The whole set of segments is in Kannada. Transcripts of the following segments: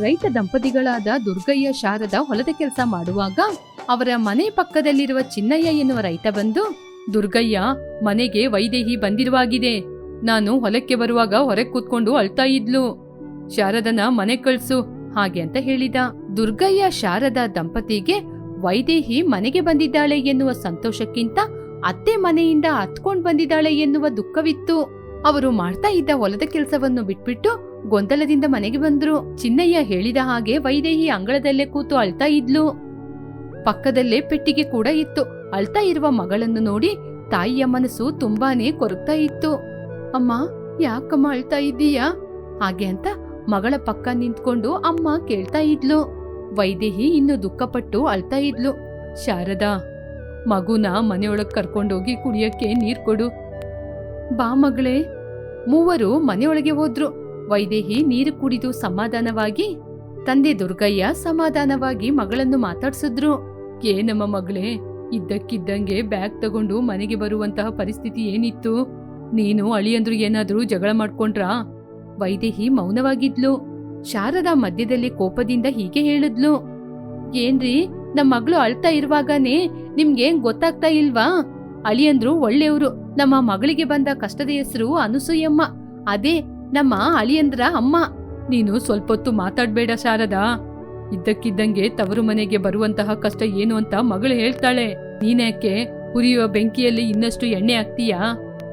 ರೈತ ದಂಪತಿಗಳಾದ ದುರ್ಗಯ್ಯ ಶಾರದ ಹೊಲದ ಕೆಲಸ ಮಾಡುವಾಗ ಅವರ ಮನೆ ಪಕ್ಕದಲ್ಲಿರುವ ಚಿನ್ನಯ್ಯ ಎನ್ನುವ ರೈತ ಬಂದು, ದುರ್ಗಯ್ಯ, ಮನೆಗೆ ವೈದೇಹಿ ಬಂದಿರುವಾಗಿದೆ. ನಾನು ಹೊಲಕ್ಕೆ ಬರುವಾಗ ಹೊರಗೆ ಕೂತ್ಕೊಂಡು ಅಳ್ತಾ ಇದ್ಲು. ಶಾರದನ ಮನೆ ಕಳ್ಸು, ಹಾಗೆ ಅಂತ ಹೇಳಿದ. ದುರ್ಗಯ್ಯ ಶಾರದ ದಂಪತಿಗೆ ವೈದೇಹಿ ಮನೆಗೆ ಬಂದಿದ್ದಾಳೆ ಎನ್ನುವ ಸಂತೋಷಕ್ಕಿಂತ ಅತ್ತೆ ಮನೆಯಿಂದ ಹತ್ಕೊಂಡ್ ಬಂದಿದ್ದಾಳೆ ಎನ್ನುವ ದುಃಖವಿತ್ತು. ಅವರು ಮಾಡ್ತಾ ಇದ್ದ ಹೊಲದ ಕೆಲಸವನ್ನು ಬಿಟ್ಬಿಟ್ಟು ಗೊಂದಲದಿಂದ ಮನೆಗೆ ಬಂದ್ರು. ಚಿನ್ನಯ್ಯ ಹೇಳಿದ ಹಾಗೆ ವೈದೇಹಿ ಅಂಗಳದಲ್ಲೇ ಕೂತು ಅಳ್ತಾ ಇದ್ಲು. ಪಕ್ಕದಲ್ಲೇ ಪೆಟ್ಟಿಗೆ ಕೂಡ ಇತ್ತು. ಅಳ್ತಾ ಇರುವ ಮಗಳನ್ನು ನೋಡಿ ತಾಯಿಯ ಮನಸ್ಸು ತುಂಬಾನೇ ಕೊರಗ್ತಾ ಇತ್ತು. ಅಮ್ಮ, ಯಾಕಮ್ಮ ಅಳ್ತಾ ಇದ್ದೀಯಾ? ಹಾಗೆ ಅಂತ ಮಗಳ ಪಕ್ಕ ನಿಂತ್ಕೊಂಡು ಅಮ್ಮ ಕೇಳ್ತಾ ಇದ್ಲು. ವೈದೇಹಿ ಇನ್ನು ದುಃಖಪಟ್ಟು ಅಳ್ತಾ ಇದ್ಲು. ಶಾರದಾ, ಮಗುನ ಮನೆಯೊಳಗ್ ಕರ್ಕೊಂಡೋಗಿ ಕುಡಿಯಕ್ಕೆ ನೀರ್ ಕೊಡು. ಬಾ ಮಗಳೇ. ಮೂವರು ಮನೆಯೊಳಗೆ ಹೋದ್ರು. ವೈದೇಹಿ ನೀರು ಕುಡಿದು ಸಮಾಧಾನವಾಗಿ, ತಂದೆ ದುರ್ಗಯ್ಯ ಸಮಾಧಾನವಾಗಿ ಮಗಳನ್ನು ಮಾತಾಡ್ಸಿದ್ರು. ಏನಮ್ಮ ಮಗಳೇ, ಇದ್ದಕ್ಕಿದ್ದಂಗೆ ಬ್ಯಾಗ್ ತಗೊಂಡು ಮನೆಗೆ ಬರುವಂತಹ ಪರಿಸ್ಥಿತಿ ಏನಿತ್ತು? ನೀನು ಅಳಿಯಂದ್ರು ಏನಾದ್ರೂ ಜಗಳ ಮಾಡ್ಕೊಂಡ್ರಾ? ವೈದೇಹಿ ಮೌನವಾಗಿದ್ಲು. ಶಾರದಾ ಮಧ್ಯದಲ್ಲಿ ಕೋಪದಿಂದ ಹೀಗೆ ಹೇಳಿದ್ಲು. ಏನ್ರಿ ನಮ್ಮ ಮಗಳು ಅಳ್ತಾ ಇರುವಾಗನೇ ನಿಮ್ಗೆ ಗೊತ್ತಾಗ್ತಾ ಇಲ್ವಾ? ಅಳಿಯಂದ್ರು ಒಳ್ಳೆಯವರು. ನಮ್ಮ ಮಗಳಿಗೆ ಬಂದ ಕಷ್ಟದ ಹೆಸರು ಅನುಸೂಯಮ್ಮ. ಅದೇ ನಮ್ಮ ಅಳಿಯಂದ್ರ ಅಮ್ಮ. ನೀನು ಸ್ವಲ್ಪ ಹೊತ್ತು ಮಾತಾಡ್ಬೇಡ ಶಾರದಾ. ಇದ್ದಕ್ಕಿದ್ದಂಗೆ ತವರು ಮನೆಗೆ ಬರುವಂತಹ ಕಷ್ಟ ಏನು ಅಂತ ಮಗಳು ಹೇಳ್ತಾಳೆ. ನೀನ್ಯಾಕೆ ಉರಿಯುವ ಬೆಂಕಿಯಲ್ಲಿ ಇನ್ನಷ್ಟು ಎಣ್ಣೆ ಹಾಕ್ತೀಯಾ?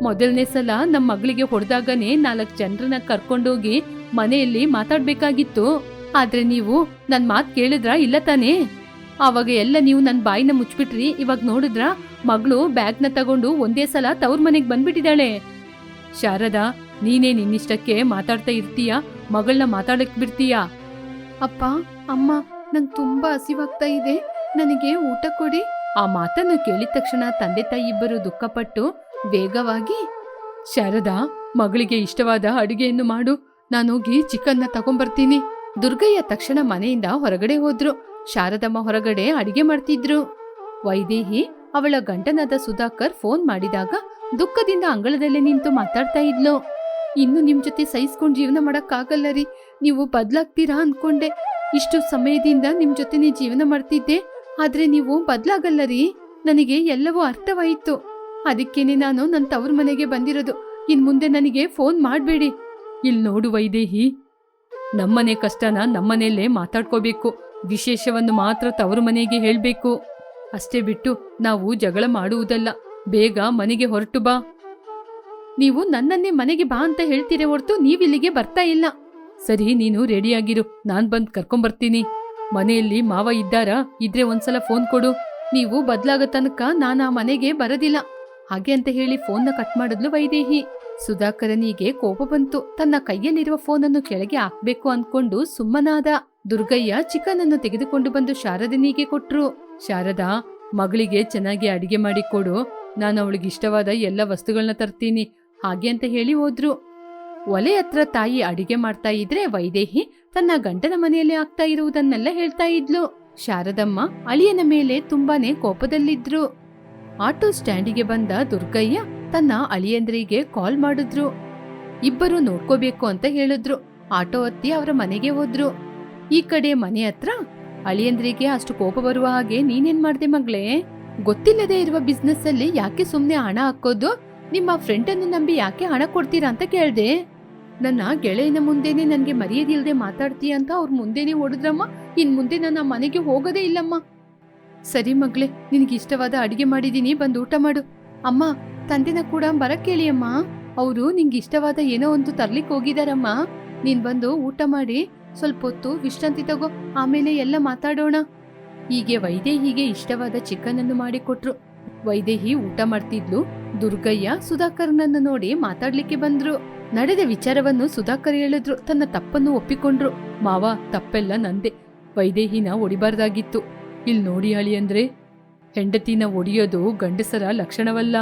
ಮೊದಲನೇ ಸಲ ನಮ್ಮ ಮಗಳಿಗೆ ಹೊಡೆದಾಗನೇ ನಾಲ್ಕು ಜನರನ್ನ ಕರ್ಕೊಂಡೋಗಿ ಮನೆಯಲ್ಲಿ ಮಾತಾಡ್ಬೇಕಾಗಿತ್ತು. ಆದ್ರೆ ನೀವು ನನ್ ಮಾತ್ ಕೇಳಿದ್ರ ಇಲ್ಲ ತಾನೇ? ಆವಾಗ ಎಲ್ಲ ನೀವು ನನ್ ಬಾಯಿನ ಮುಚ್ಬಿಟ್ರಿ ಇವಾಗ ನೋಡಿದ್ರ ಮಗಳು ಬ್ಯಾಗ್ನ ತಗೊಂಡು ಒಂದೇ ಸಲ ತವ್ರ ಮನೆಗ್ ಬಂದ್ಬಿಟ್ಟಿದ್ದಾಳೆ. ಶಾರದಾ ನೀನೇ ನಿನ್ನಿಷ್ಟಕ್ಕೆ ಮಾತಾಡ್ತಾ ಇರ್ತೀಯ? ಮಗಳನ್ನ ಮಾತಾಡಕ್ ಬಿಡ್ತೀಯಾ? ಅಪ್ಪ ಅಮ್ಮ ನಂಗ್ ತುಂಬಾ ಹಸಿವಾಗ್ತಾ ಇದೆ. ನನಗೆ ಊಟ ಕೊಡಿ. ಆ ಮಾತನ್ನು ಕೇಳಿದ ತಕ್ಷಣ ತಂದೆ ತಾಯಿ ಇಬ್ಬರು ದುಃಖಪಟ್ಟು ವೇಗವಾಗಿ ಶಾರದಾ ಮಗಳಿಗೆ ಇಷ್ಟವಾದ ಅಡುಗೆಯನ್ನು ಮಾಡು. ನಾನೋಗಿ ಚಿಕನ್ನ ತಗೊಂಬರ್ತೀನಿ. ದುರ್ಗಯ್ಯ ತಕ್ಷಣ ಮನೆಯಿಂದ ಹೊರಗಡೆ ಹೋದ್ರು. ಶಾರದಮ್ಮ ಹೊರಗಡೆ ಅಡಿಗೆ ಮಾಡ್ತಿದ್ರು. ವೈದೇಹಿ ಅವಳ ಗಂಡನಾದ ಸುಧಾಕರ್ ಫೋನ್ ಮಾಡಿದಾಗ ದುಃಖದಿಂದ ಅಂಗಳದಲ್ಲೇ ನಿಂತು ಮಾತಾಡ್ತಾ ಇದ್ಲು. ಇನ್ನು ನಿಮ್ ಜೊತೆ ಸಹಿಸ್ಕೊಂಡ್ ಜೀವನ ಮಾಡಕ್ಕಾಗಲ್ಲ ರೀ. ನೀವು ಬದ್ಲಾಗ್ತೀರಾ ಅನ್ಕೊಂಡೆ. ಇಷ್ಟು ಸಮಯದಿಂದ ನಿಮ್ ಜೊತೆನೆ ಜೀವನ ಮಾಡ್ತಿದ್ದೆ. ಆದ್ರೆ ನೀವು ಬದ್ಲಾಗಲ್ಲ ರೀ. ನನಗೆ ಎಲ್ಲವೂ ಅರ್ಥವಾಯಿತು. ಅದಕ್ಕೇನೆ ನಾನು ನನ್ನ ತವ್ರ ಮನೆಗೆ ಬಂದಿರೋದು. ಇನ್ ಮುಂದೆ ನನಗೆ ಫೋನ್ ಮಾಡಬೇಡಿ. ಇಲ್ಲಿ ನೋಡು ವೈದೇಹಿ. ನಮ್ಮನೆ ಕಷ್ಟನ ನಮ್ಮನೆಯಲ್ಲೇ ಮಾತಾಡ್ಕೋಬೇಕು. ವಿಶೇಷವನ್ನು ಮಾತ್ರ ತವರು ಮನೆಗೆ ಹೇಳ್ಬೇಕು. ಅಷ್ಟೇ ಬಿಟ್ಟು ನಾವು ಜಗಳ ಮಾಡುವುದಲ್ಲ. ಬೇಗ ಮನೆಗೆ ಹೊರಟು ಬಾ. ನೀವು ನನ್ನನ್ನೇ ಮನೆಗೆ ಬಾ ಅಂತ ಹೇಳ್ತೀರೇ ಹೊರತು ನೀವಿಲ್ಲಿಗೆ ಬರ್ತಾ ಇಲ್ಲ. ಸರಿ, ನೀನು ರೆಡಿಯಾಗಿರು. ನಾನ್ ಬಂದ್ ಕರ್ಕೊಂಬರ್ತೀನಿ. ಮನೆಯಲ್ಲಿ ಮಾವ ಇದ್ದಾರಾ, ಇದ್ರೆ ಒಂದ್ಸಲ ಫೋನ್ ಕೊಡು. ನೀವು ಬದ್ಲಾಗೋ ತನಕ ನಾನು ಆ ಮನೆಗೆ ಬರದಿಲ್ಲ. ಹಾಗೆ ಅಂತ ಹೇಳಿ ಫೋನ್ನ ಕಟ್ ಮಾಡಿದ್ಲು ವೈದೇಹಿ. ಸುಧಾಕರನಿಗೆ ಕೋಪ ಬಂತು. ತನ್ನ ಕೈಯಲ್ಲಿರುವ ಫೋನನ್ನು ಕೆಳಗೆ ಹಾಕ್ಬೇಕು ಅನ್ಕೊಂಡು ಸುಮ್ಮನಾದ. ದುರ್ಗಯ್ಯ ಚಿಕನ್ ಅನ್ನು ತೆಗೆದುಕೊಂಡು ಬಂದು ಶಾರದನಿಗೆ ಕೊಟ್ರು. ಶಾರದಾ, ಮಗಳಿಗೆ ಚೆನ್ನಾಗಿ ಅಡಿಗೆ ಮಾಡಿ ಕೊಡು. ನಾನು ಅವಳಿಗೆ ಇಷ್ಟವಾದ ಎಲ್ಲ ವಸ್ತುಗಳನ್ನ ತರ್ತೀನಿ. ಹಾಗೆ ಅಂತ ಹೇಳಿ ಹೋದ್ರು. ಒಲೆ ಹತ್ರ ತಾಯಿ ಅಡಿಗೆ ಮಾಡ್ತಾ ಇದ್ರೆ ವೈದೇಹಿ ತನ್ನ ಗಂಡನ ಮನೆಯಲ್ಲಿ ಆಗ್ತಾ ಇರುವುದನ್ನೆಲ್ಲ ಹೇಳ್ತಾ ಇದ್ಲು. ಶಾರದಮ್ಮ ಅಳಿಯನ ಮೇಲೆ ತುಂಬಾನೇ ಕೋಪದಲ್ಲಿದ್ರು. ಆಟೋ ಸ್ಟ್ಯಾಂಡಿಗೆ ಬಂದ ದುರ್ಗಯ್ಯ ತನ್ನ ಅಳಿಯಂದ್ರಿಗೆ ಕಾಲ್ ಮಾಡಿದ್ರು. ಇಬ್ಬರು ನೋಡ್ಕೋಬೇಕು ಅಂತ ಹೇಳಿದ್ರು. ಆಟೋ ಹತ್ತಿ ಅವರ ಮನೆಗೆ ಹೋದ್ರು. ಈ ಕಡೆ ಮನೆ ಹತ್ರ ಅಳಿಯಂದ್ರಿಗೆ ಅಷ್ಟು ಕೋಪ ಬರುವ ಹಾಗೆ ನೀನೇನ್ ಮಾಡ್ದೆ ಮಗಳೇ? ಗೊತ್ತಿಲ್ಲದೆ ಇರುವ ಬಿಸ್ನೆಸ್ ಅಲ್ಲಿ ಯಾಕೆ ಸುಮ್ನೆ ಹಣ ಹಾಕೋದು? ನಿಮ್ಮ ಫ್ರೆಂಡನ್ನು ನಂಬಿ ಯಾಕೆ ಹಣ ಕೊಡ್ತೀರಾ ಅಂತ ಕೇಳ್ದೆ. ನನ್ನ ಗೆಳೆಯನ ಮುಂದೆನೆ ನನಗೆ ಮರ್ಯಾದಿಲ್ದೆ ಮಾತಾಡ್ತೀಯ ಅಂತ ಅವ್ರ ಮುಂದೆನೆ ಹೊಡೆದ್ರಮ್ಮ ಇನ್ ಮುಂದೆ ನನ್ನ ಮನೆಗೆ ಹೋಗೋದೇ ಇಲ್ಲಮ್ಮ. ಸರಿ ಮಗ್ಳೆ, ನಿನಗೆ ಇಷ್ಟವಾದ ಅಡಿಗೆ ಮಾಡಿದೀನಿ ಬಂದು ಊಟ ಮಾಡು. ಅಮ್ಮ, ತಂದೆನ ಕೂಡ ಬರಕ್ ಅವರು ನಿಂಗೆ ಇಷ್ಟವಾದ ಏನೋ ಒಂದು ತರ್ಲಿಕ್ಕೆ ಹೋಗಿದಾರಮ್ಮ. ನೀನ್ ಬಂದು ಊಟ ಮಾಡಿ, ಸ್ವಲ್ಪ ಹೊತ್ತು ವಿಶ್ರಾಂತಿ ತಗೋ, ಆಮೇಲೆ ಎಲ್ಲ ಮಾತಾಡೋಣ. ಹೀಗೆ ವೈದೇಹಿಗೆ ಇಷ್ಟವಾದ ಚಿಕನ್ ಅನ್ನು ಮಾಡಿಕೊಟ್ರು. ವೈದೇಹಿ ಊಟ ಮಾಡ್ತಿದ್ಲು. ದುರ್ಗಯ್ಯ ಸುಧಾಕರ್ನನ್ನು ನೋಡಿ ಮಾತಾಡ್ಲಿಕ್ಕೆ ಬಂದ್ರು. ನಡೆದ ವಿಚಾರವನ್ನು ಸುಧಾಕರ್ ಹೇಳಿದ್ರು. ತನ್ನ ತಪ್ಪನ್ನು ಒಪ್ಪಿಕೊಂಡ್ರು. ಮಾವ, ತಪ್ಪೆಲ್ಲ ನಂದೆ. ವೈದೇಹಿನ ಒಡಿಬಾರ್ದಾಗಿತ್ತು. ಇಲ್ ನೋಡಿ ಹಳಿ ಅಂದ್ರೆ, ಹೆಂಡತಿನ ಒಡೆಯೋದು ಗಂಡಸರ ಲಕ್ಷಣವಲ್ಲ.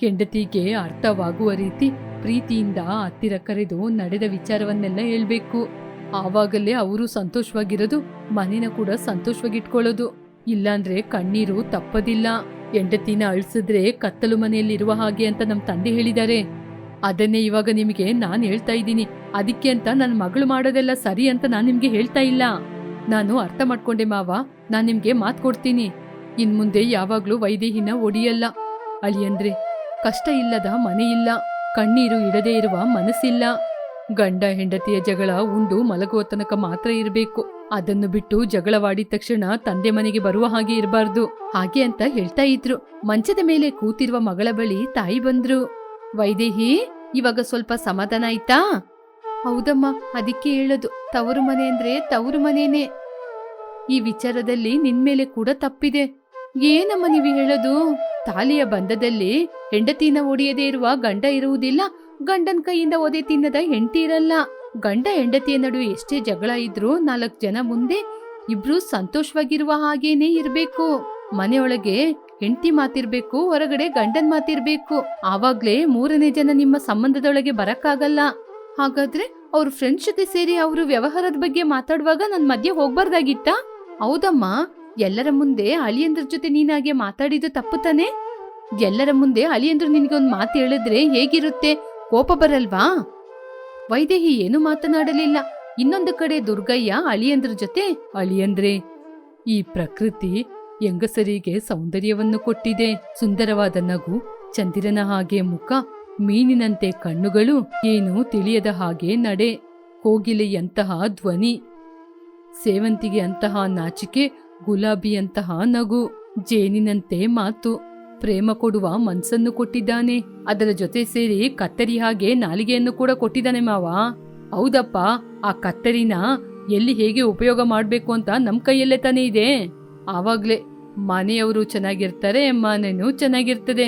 ಹೆಂಡತಿಗೆ ಅರ್ಥವಾಗುವ ರೀತಿ ಪ್ರೀತಿಯಿಂದ ಹತ್ತಿರ ಕರೆದು ನಡೆದ ವಿಚಾರವನ್ನೆಲ್ಲ ಹೇಳ್ಬೇಕು. ಆವಾಗಲೇ ಅವರು ಸಂತೋಷವಾಗಿರೋದು, ಮನೇನ ಕೂಡ ಸಂತೋಷವಾಗಿಟ್ಕೊಳ್ಳೋದು. ಇಲ್ಲಾಂದ್ರೆ ಕಣ್ಣೀರು ತಪ್ಪದಿಲ್ಲ. ಹೆಂಡತಿನ ಅಳಿಸಿದ್ರೆ ಕತ್ತಲು ಮನೆಯಲ್ಲಿರುವ ಹಾಗೆ ಅಂತ ನಮ್ ತಂದೆ ಹೇಳಿದ್ದಾರೆ. ಅದನ್ನೇ ಇವಾಗ ನಿಮಗೆ ನಾನು ಹೇಳ್ತಾ ಇದ್ದೀನಿ. ಅದಕ್ಕೆ ಅಂತ ನನ್ನ ಮಗಳು ಮಾಡೋದೆಲ್ಲ ಸರಿ ಅಂತ ನಾನು ನಿಮ್ಗೆ ಹೇಳ್ತಾ ಇಲ್ಲ. ನಾನು ಅರ್ಥ ಮಾಡ್ಕೊಂಡೆ ಮಾವ, ನಾನು ನಿಮ್ಗೆ ಮಾತು ಕೊಡ್ತೀನಿ. ಇನ್ ಮುಂದೆ ಯಾವಾಗ್ಲೂ ವೈದೇಹಿನ ಒಡಿಯಲ್ಲ. ಅಳಿಯಂದ್ರೆ, ಕಷ್ಟ ಇಲ್ಲದ ಮನೆಯಿಲ್ಲ ಕಣ್ಣೀರು ಇಡದೇ ಇರುವ ಮನಸ್ಸಿಲ್ಲ. ಗಂಡ ಹೆಂಡತಿಯ ಜಗಳ ಉಂಡು ಮಲಗುವ ತನಕ ಮಾತ್ರ ಇರಬೇಕು. ಅದನ್ನು ಬಿಟ್ಟು ಜಗಳವಾಡಿದ ತಕ್ಷಣ ತಂದೆ ಮನೆಗೆ ಬರುವ ಹಾಗೆ ಇರಬಾರ್ದು. ಹಾಗೆ ಅಂತ ಹೇಳ್ತಾ ಇದ್ರು. ಮಂಚದ ಮೇಲೆ ಕೂತಿರುವ ಮಗಳ ಬಳಿ ತಾಯಿ ಬಂದ್ರು. ವೈದೇಹಿ, ಇವಾಗ ಸ್ವಲ್ಪ ಸಮಾಧಾನ ಆಯ್ತಾ? ಹೌದಮ್ಮ, ಅದಕ್ಕೆ ಹೇಳೋದು. ತವರು ಮನೆ ಅಂದ್ರೆ ತವರು ಮನೇನೆ. ಈ ವಿಚಾರದಲ್ಲಿ ನಿನ್ಮೇಲೆ ಕೂಡ ತಪ್ಪಿದೆ. ಏನಮ್ಮ ನೀವು ಹೇಳೋದು? ತಾಲಿಯ ಬಂಧದಲ್ಲಿ ಹೆಂಡತಿನ ಒಡೆಯದೇ ಇರುವ ಗಂಡ ಇರುವುದಿಲ್ಲ ಗಂಡನ ಕೈಯಿಂದ ಒದೆ ತಿನ್ನದ ಹೆಂಡತಿ ಇರಲ್ಲ ಗಂಡ ಹೆಂಡತಿಯ ನಡುವೆ ಎಷ್ಟೇ ಜಗಳ ಇದ್ರೂ ನಾಲ್ಕು ಜನ ಮುಂದೆ ಇಬ್ರು ಸಂತೋಷವಾಗಿರುವ ಹಾಗೇನೆ ಇರ್ಬೇಕು. ಮನೆಯೊಳಗೆ ಹೆಂಡತಿ ಮಾತಿರ್ಬೇಕು, ಹೊರಗಡೆ ಗಂಡನ್ ಮಾತಿರ್ಬೇಕು. ಆವಾಗ್ಲೇ ಮೂರನೇ ಜನ ನಿಮ್ಮ ಸಂಬಂಧದೊಳಗೆ ಬರಕ್ಕಾಗಲ್ಲ. ಹಾಗಾದ್ರೆ ಅವ್ರ ಫ್ರೆಂಡ್ಸ್ ಜೊತೆ ಸೇರಿ ಅವರು ವ್ಯವಹಾರದ ಬಗ್ಗೆ ಮಾತಾಡುವಾಗ ನನ್ ಮಧ್ಯೆ ಹೋಗ್ಬಾರ್ದಾಗಿತ್ತ? ಹೌದಮ್ಮ, ಎಲ್ಲರ ಮುಂದೆ ಅಳಿಯಂದ್ರ ಜೊತೆ ನೀನಾಗೆ ಮಾತಾಡಿದ್ದು ತಪ್ಪು ತಾನೆ? ಎಲ್ಲರ ಮುಂದೆ ಅಳಿಯಂದ್ರು ನಿನ್ಗೆ ಒಂದ್ ಮಾತು ಹೇಳಿದ್ರೆ ಹೇಗಿರುತ್ತೆ? ಕೋಪ ಬರಲ್ವಾ? ವೈದೇಹಿ ಏನು ಮಾತನಾಡಲಿಲ್ಲ. ಇನ್ನೊಂದು ಕಡೆ ದುರ್ಗಯ್ಯ ಅಳಿಯಂದ್ರ ಜೊತೆ, ಅಳಿಯಂದ್ರೆ, ಈ ಪ್ರಕೃತಿ ಹೆಂಗಸರಿಗೆ ಸೌಂದರ್ಯವನ್ನು ಕೊಟ್ಟಿದೆ. ಸುಂದರವಾದ ನಗು, ಚಂದಿರನ ಹಾಗೆ ಮುಖ, ಮೀನಿನಂತೆ ಕಣ್ಣುಗಳು, ಏನು ತಿಳಿಯದ ಹಾಗೆ ನಡೆ, ಕೋಗಿಲೆಯಂತಹ ಧ್ವನಿ, ಸೇವಂತಿಗೆ ಅಂತಹ ನಾಚಿಕೆ, ಗುಲಾಬಿಯಂತಹ ನಗು, ಜೇನಿನಂತೆ ಮಾತು. ಪ್ರೇಮ ಕೊಡುವ ಮನ್ಸನ್ನು ಕೊಟ್ಟಿದ್ದಾನೆ. ಅದರ ಜೊತೆ ಸೇರಿ ಕತ್ತರಿ ಹಾಗೆ ನಾಲಿಗೆಯನ್ನು ಕೂಡ ಕೊಟ್ಟಿದ್ದಾನೆ ಮಾವ. ಹೌದಪ್ಪ, ಆ ಕತ್ತರಿನ ಎಲ್ಲಿ ಹೇಗೆ ಉಪಯೋಗ ಮಾಡಬೇಕು ಅಂತ ನಮ್ಮ ಕೈಯಲ್ಲೇ ತಾನೇ ಇದೆ. ಆವಾಗ್ಲೇ ಮನೆಯವರು ಚೆನ್ನಾಗಿರ್ತಾರೆ, ಮನೆನೂ ಚೆನ್ನಾಗಿರ್ತದೆ.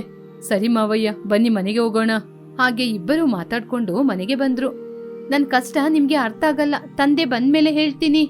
ಸರಿ ಮಾವಯ್ಯ, ಬನ್ನಿ ಮನೆಗೆ ಹೋಗೋಣ. ಹಾಗೆ ಇಬ್ಬರು ಮಾತಾಡ್ಕೊಂಡು ಮನೆಗೆ ಬಂದ್ರು. ನನ್ನ ಕಷ್ಟ ನಿಮ್ಗೆ ಅರ್ಥ ಆಗಲ್ಲ, ತಂದೆ ಬಂದ್ಮೇಲೆ ಹೇಳ್ತೀನಿ.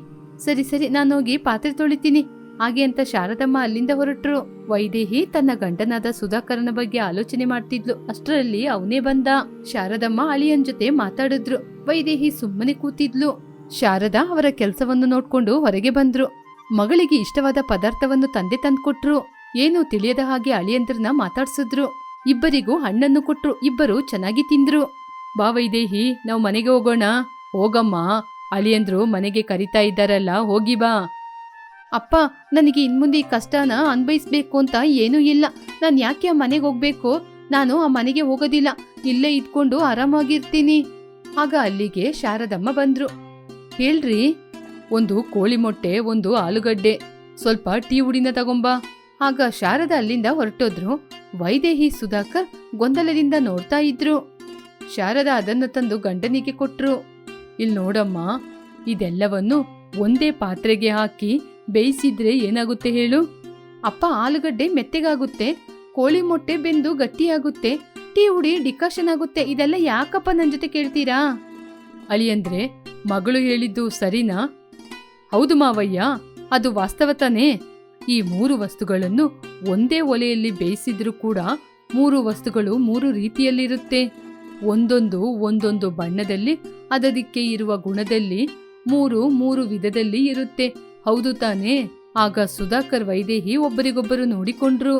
ಸರಿ ಸರಿ, ನಾನು ಹೋಗಿ ಪಾತ್ರೆ ತೊಳಿತೀನಿ. ಹಾಗೆ ಅಂತ ಶಾರದಮ್ಮ ಅಲ್ಲಿಂದ ಹೊರಟ್ರು. ವೈದೇಹಿ ತನ್ನ ಗಂಡನಾದ ಸುಧಾಕರನ ಬಗ್ಗೆ ಆಲೋಚನೆ ಮಾಡ್ತಿದ್ಲು. ಅಷ್ಟರಲ್ಲಿ ಅವನೇ ಬಂದ. ಶಾರದಮ್ಮ ಅಳಿಯನ್ ಜೊತೆ ಮಾತಾಡಿದ್ರು. ವೈದೇಹಿ ಸುಮ್ಮನೆ ಕೂತಿದ್ಲು. ಶಾರದಾ ಅವರ ಕೆಲಸವನ್ನು ನೋಡ್ಕೊಂಡು ಹೊರಗೆ ಬಂದ್ರು. ಮಗಳಿಗೆ ಇಷ್ಟವಾದ ಪದಾರ್ಥವನ್ನು ತಂದೆ ತಂದ್ಕೊಟ್ರು. ಏನು ತಿಳಿಯದ ಹಾಗೆ ಅಳಿಯಂದ್ರನ್ನ ಮಾತಾಡ್ಸಿದ್ರು. ಇಬ್ಬರಿಗೂ ಹಣ್ಣನ್ನು ಕೊಟ್ರು. ಇಬ್ಬರು ಚೆನ್ನಾಗಿ ತಿಂದ್ರು. ಬಾ ವೈದೇಹಿ, ನಾವು ಮನೆಗೆ ಹೋಗೋಣ. ಹೋಗಮ್ಮ. ಅಳಿಯಂದ್ರು ಮನೆಗೆ ಕರಿತಾ ಇದ್ದಾರಲ್ಲ, ಹೋಗಿ ಬಾ. ಅಪ್ಪ, ನನಗೆ ಇನ್ಮುಂದೆ ಈ ಕಷ್ಟನ ಅನ್ಭವಿಸ್ಬೇಕು ಅಂತ ಏನೂ ಇಲ್ಲ. ನಾನು ಯಾಕೆ ಆ ಮನೆಗೆ ಹೋಗ್ಬೇಕು? ನಾನು ಆ ಮನೆಗೆ ಹೋಗೋದಿಲ್ಲ. ಇಲ್ಲೇ ಇದ್ಕೊಂಡು ಆರಾಮಾಗಿರ್ತೀನಿ. ಆಗ ಅಲ್ಲಿಗೆ ಶಾರದಮ್ಮ ಬಂದ್ರು. ಹೇಳ್ರಿ, ಒಂದು ಕೋಳಿ ಮೊಟ್ಟೆ, ಒಂದು ಆಲೂಗಡ್ಡೆ. ಸ್ವಲ್ಪ ಟೀ ಹುಡಿನ ತಗೊಂಬ. ಆಗ ಶಾರದ ಅಲ್ಲಿಂದ ಹೊರಟೋದ್ರು. ವೈದೇಹಿ ಸುಧಾಕರ್ ಗೊಂದಲದಿಂದ ನೋಡ್ತಾ ಇದ್ರು. ಶಾರದ ಅದನ್ನ ತಂದು ಗಂಡನಿಗೆ ಕೊಟ್ರು. ಇಲ್ ನೋಡಮ್ಮ, ಇದೆಲ್ಲವನ್ನು ಒಂದೇ ಪಾತ್ರೆಗೆ ಹಾಕಿ ಬೇಯಿಸಿದ್ರೆ ಏನಾಗುತ್ತೆ ಹೇಳು? ಅಪ್ಪ ಆಲೂಗಡ್ಡೆ ಮೆತ್ತಗಾಗುತ್ತೆ, ಕೋಳಿ ಮೊಟ್ಟೆ ಬೆಂದು ಗಟ್ಟಿಯಾಗುತ್ತೆ, ಟೀ ಹುಡಿ ಡಿಕಾಷನ್ ಆಗುತ್ತೆ, ಇದೆಲ್ಲ ಯಾಕಪ್ಪ ನನ್ನ ಜೊತೆ ಕೇಳ್ತೀರಾ? ಅಳಿಯಂದ್ರೆ, ಮಗಳು ಹೇಳಿದ್ದು ಸರಿನಾ? ಹೌದು ಮಾವಯ್ಯ, ಅದು ವಾಸ್ತವ ತಾನೇ. ಈ ಮೂರು ವಸ್ತುಗಳನ್ನು ಒಂದೇ ಒಲೆಯಲ್ಲಿ ಬೇಯಿಸಿದ್ರೂ ಕೂಡ ಮೂರು ವಸ್ತುಗಳು ಮೂರು ರೀತಿಯಲ್ಲಿರುತ್ತೆ. ಒಂದೊಂದು ಒಂದೊಂದು ಬಣ್ಣದಲ್ಲಿ ಅದಕ್ಕೆ ಇರುವ ಗುಣದಲ್ಲಿ ಮೂರು ಮೂರು ವಿಧದಲ್ಲಿ ಇರುತ್ತೆ. ಹೌದು ತಾನೇ. ಆಗ ಸುಧಾಕರ್ ವೈದೇಹಿ ಒಬ್ಬರಿಗೊಬ್ಬರು ನೋಡಿಕೊಂಡ್ರು.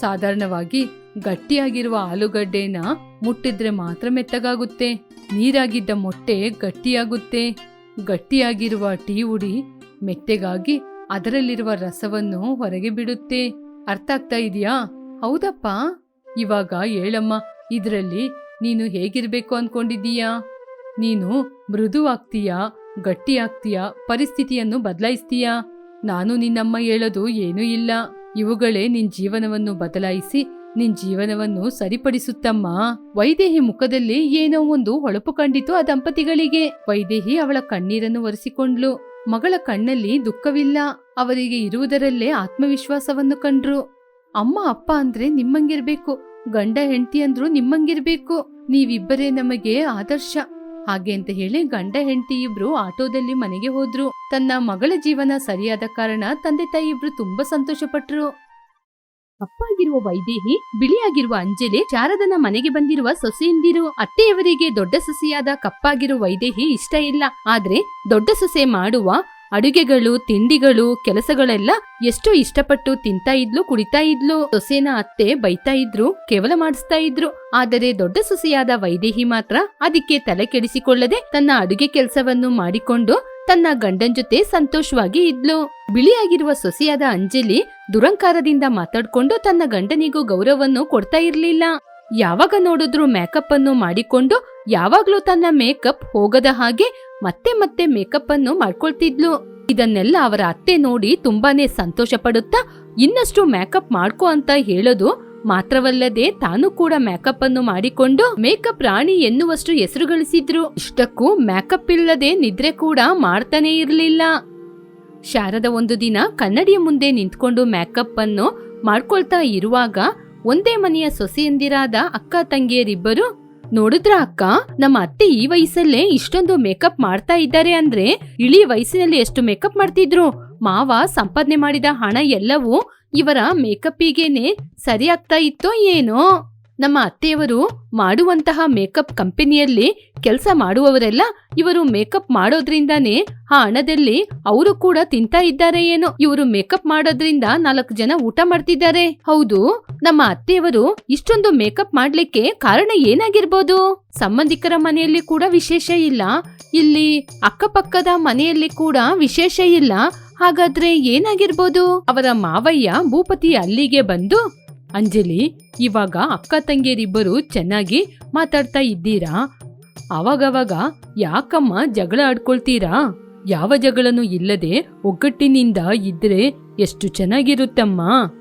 ಸಾಧಾರಣವಾಗಿ ಗಟ್ಟಿಯಾಗಿರುವ ಆಲೂಗಡ್ಡೆನ ಮುಟ್ಟಿದ್ರೆ ಮಾತ್ರ ಮೆತ್ತಗಾಗುತ್ತೆ. ನೀರಾಗಿದ್ದ ಮೊಟ್ಟೆ ಗಟ್ಟಿಯಾಗುತ್ತೆ. ಗಟ್ಟಿಯಾಗಿರುವ ಟೀ ಉಡಿ ಮೆತ್ತೆಗಾಗಿ ಅದರಲ್ಲಿರುವ ರಸವನ್ನು ಹೊರಗೆ ಬಿಡುತ್ತೆ. ಅರ್ಥ ಆಗ್ತಾ ಇದೆಯಾ? ಹೌದಪ್ಪ. ಇವಾಗ ಹೇಳಮ್ಮ, ಇದರಲ್ಲಿ ನೀನು ಹೇಗಿರ್ಬೇಕು ಅನ್ಕೊಂಡಿದೀಯಾ ನೀನು ಮೃದು ಆಗ್ತೀಯಾ ಗಟ್ಟಿ ಆಗ್ತೀಯಾ ಪರಿಸ್ಥಿತಿಯನ್ನು ಬದಲಾಯಿಸ್ತೀಯಾ? ನಾನು ನಿನ್ನಮ್ಮ ಹೇಳೋದು ಏನೂ ಇಲ್ಲ. ಇವುಗಳೇ ನಿನ್ ಜೀವನವನ್ನು ಬದಲಾಯಿಸಿ, ನಿನ್ ಜೀವನವನ್ನು ಸರಿಪಡಿಸುತ್ತಮ್ಮ. ವೈದೇಹಿ ಮುಖದಲ್ಲಿ ಏನೋ ಒಂದು ಹೊಳಪು ಕಂಡಿತು ಆ ದಂಪತಿಗಳಿಗೆ. ವೈದೇಹಿ ಅವಳ ಕಣ್ಣೀರನ್ನು ಒರೆಸಿಕೊಂಡ್ಲು. ಮಗಳ ಕಣ್ಣಲ್ಲಿ ದುಃಖವಿಲ್ಲ. ಅವರಿಗೆ ಇರುವುದರಲ್ಲೇ ಆತ್ಮವಿಶ್ವಾಸವನ್ನು ಕಂಡ್ರು. ಅಮ್ಮ, ಅಪ್ಪ ಅಂದ್ರೆ ನಿಮ್ಮಂಗಿರ್ಬೇಕು. ಗಂಡ, ಹೆಂಡತಿ ಅಂದ್ರು ನಿಮ್ಮಂಗಿರ್ಬೇಕು. ನೀವಿಬ್ಬರೇ ನಮಗೆ ಆದರ್ಶ. ಹಾಗೆ ಅಂತ ಹೇಳಿ ಗಂಡ ಹೆಂಡತಿ ಇಬ್ರು ಆಟೋದಲ್ಲಿ ಮನೆಗೆ ಹೋದ್ರು. ತನ್ನ ಮಗಳ ಜೀವನ ಸರಿಯಾದ ಕಾರಣ ತಂದೆ ತಾಯಿ ಇಬ್ರು ತುಂಬಾ ಸಂತೋಷಪಟ್ರು. ಕಪ್ಪಾಗಿರುವ ವೈದೇಹಿ, ಬಿಳಿಯಾಗಿರುವ ಅಂಜಲಿ, ಶಾರದನ ಮನೆಗೆ ಬಂದಿರುವ ಸೊಸೆಯಿಂದಿರು. ಅತ್ತೆಯವರಿಗೆ ದೊಡ್ಡ ಸೊಸೆಯಾದ ಕಪ್ಪಾಗಿರುವ ವೈದೇಹಿ ಇಷ್ಟ ಇಲ್ಲ. ಆದ್ರೆ ದೊಡ್ಡ ಸೊಸೆ ಮಾಡುವ ಅಡುಗೆಗಳು, ತಿಂಡಿಗಳು, ಕೆಲಸಗಳೆಲ್ಲ ಎಷ್ಟು ಇಷ್ಟಪಟ್ಟು ತಿಂತಾ ಇದ್ಲು, ಕುಡಿತಾ ಇದ್ಲು. ಸೊಸೆನ ಅತ್ತೆ ಬೈತಾ ಇದ್ರು, ಕೇವಲ ಮಾಡಿಸ್ತಾ ಇದ್ರು. ಆದರೆ ದೊಡ್ಡ ಸೊಸೆಯಾದ ವೈದೇಹಿ ಮಾತ್ರ ಅದಕ್ಕೆ ತಲೆ ಕೆಡಿಸಿಕೊಳ್ಳದೆ ತನ್ನ ಅಡುಗೆ ಕೆಲಸವನ್ನು ಮಾಡಿಕೊಂಡು ತನ್ನ ಗಂಡನ್ ಜೊತೆ ಸಂತೋಷವಾಗಿ ಇದ್ಲು. ಬಿಳಿಯಾಗಿರುವ ಸೊಸೆಯಾದ ಅಂಜಲಿ ದುರಂಕಾರದಿಂದ ಮಾತಾಡ್ಕೊಂಡು ತನ್ನ ಗಂಡನಿಗೂ ಗೌರವವನ್ನು ಕೊಡ್ತಾ ಇರ್ಲಿಲ್ಲ. ಯಾವಾಗ ನೋಡಿದ್ರು ಮೇಕಪ್ ಅನ್ನು ಮಾಡಿಕೊಂಡು ಯಾವಾಗ್ಲೂ ತನ್ನ ಮೇಕಪ್ ಹೋಗದ ಹಾಗೆ ಮತ್ತೆ ಮತ್ತೆ ಮೇಕಪ್ ಅನ್ನು ಮಾಡ್ಕೊಳ್ತಿದ್ಲು. ಇದನ್ನೆಲ್ಲ ಅವರ ಅತ್ತೆ ನೋಡಿ ತುಂಬಾನೇ ಸಂತೋಷ ಪಡುತ್ತಾ ಇನ್ನಷ್ಟು ಮೇಕಪ್ ಮಾಡ್ಕೋ ಅಂತ ಹೇಳೋದು ಮಾತ್ರವಲ್ಲದೆ ತಾನು ಕೂಡ ಮೇಕಪ್ ಅನ್ನು ಮಾಡಿಕೊಂಡು ಮೇಕಪ್ ರಾಣಿ ಎನ್ನುವಷ್ಟು ಹೆಸರು ಗಳಿಸಿದ್ರು ಇಷ್ಟಕ್ಕೂ ಮೇಕಪ್ ಇಲ್ಲದೆ ನಿದ್ರೆ ಕೂಡ ಮಾಡ್ತಾನೆ ಇರಲಿಲ್ಲ. ಶಾರದ ಒಂದು ದಿನ ಕನ್ನಡಿಯ ಮುಂದೆ ನಿಂತ್ಕೊಂಡು ಮೇಕಪ್ ಅನ್ನು ಮಾಡ್ಕೊಳ್ತಾ ಇರುವಾಗ ಒಂದೇ ಮನೆಯ ಸೊಸೆಯಂದಿರಾದ ಅಕ್ಕ ತಂಗಿಯರಿಬ್ಬರು ನೋಡಿದ್ರ ಅಕ್ಕ? ನಮ್ಮ ಅತ್ತೆ ಈ ವಯಸ್ಸಲ್ಲೇ ಇಷ್ಟೊಂದು ಮೇಕಪ್ ಮಾಡ್ತಾ ಇದ್ದಾರೆ ಅಂದ್ರೆ ಇಳಿ ವಯಸ್ಸಿನಲ್ಲಿ ಎಷ್ಟು ಮೇಕಪ್ ಮಾಡ್ತಿದ್ರು? ಮಾವ ಸಂಪಾದನೆ ಮಾಡಿದ ಹಣ ಎಲ್ಲವೂ ಇವರ ಮೇಕಪ್ಪಿಗೇನೆ ಸರಿಯಾಗ್ತಾ ಇತ್ತೋ ಏನೋ? ನಮ್ಮ ಅತ್ತೆಯವರು ಮಾಡುವಂತಹ ಮೇಕಪ್ ಕಂಪನಿಯಲ್ಲಿ ಕೆಲಸ ಮಾಡುವವರೆಲ್ಲ ಇವರು ಮೇಕಪ್ ಮಾಡೋದ್ರಿಂದಾನೇ ಆ ಹಣದಲ್ಲಿ ಅವರು ಕೂಡ ತಿಂತಾ ಇದ್ದಾರೆ ಏನೋ. ಇವರು ಮೇಕಪ್ ಮಾಡೋದ್ರಿಂದ ನಾಲ್ಕು ಜನ ಊಟ ಮಾಡ್ತಿದ್ದಾರೆ. ಹೌದು, ನಮ್ಮ ಅತ್ತೆಯವರು ಇಷ್ಟೊಂದು ಮೇಕಪ್ ಮಾಡ್ಲಿಕ್ಕೆ ಕಾರಣ ಏನಾಗಿರ್ಬೋದು? ಸಂಬಂಧಿಕರ ಮನೆಯಲ್ಲಿ ಕೂಡ ವಿಶೇಷ ಇಲ್ಲ. ಇಲ್ಲಿ ಅಕ್ಕಪಕ್ಕದ ಮನೆಯಲ್ಲಿ ಕೂಡ ವಿಶೇಷ ಇಲ್ಲ. ಹಾಗಾದ್ರೆ ಏನಾಗಿರ್ಬೋದು? ಅವರ ಮಾವಯ್ಯ ಭೂಪತಿ ಅಲ್ಲಿಗೆ ಬಂದು ಅಂಜಲಿ, ಇವಾಗ ಅಕ್ಕ ತಂಗಿಯರಿಬ್ಬರು ಚೆನ್ನಾಗಿ ಮಾತಾಡ್ತಾ ಇದ್ದೀರಾ? ಅವಾಗವಾಗ ಯಾಕಮ್ಮ ಜಗಳ ಆಡ್ಕೊಳ್ತೀರಾ? ಯಾವ ಜಗಳನು ಇಲ್ಲದೆ ಒಗ್ಗಟ್ಟಿನಿಂದ ಇದ್ರೆ ಎಷ್ಟು ಚೆನ್ನಾಗಿರುತ್ತಮ್ಮ?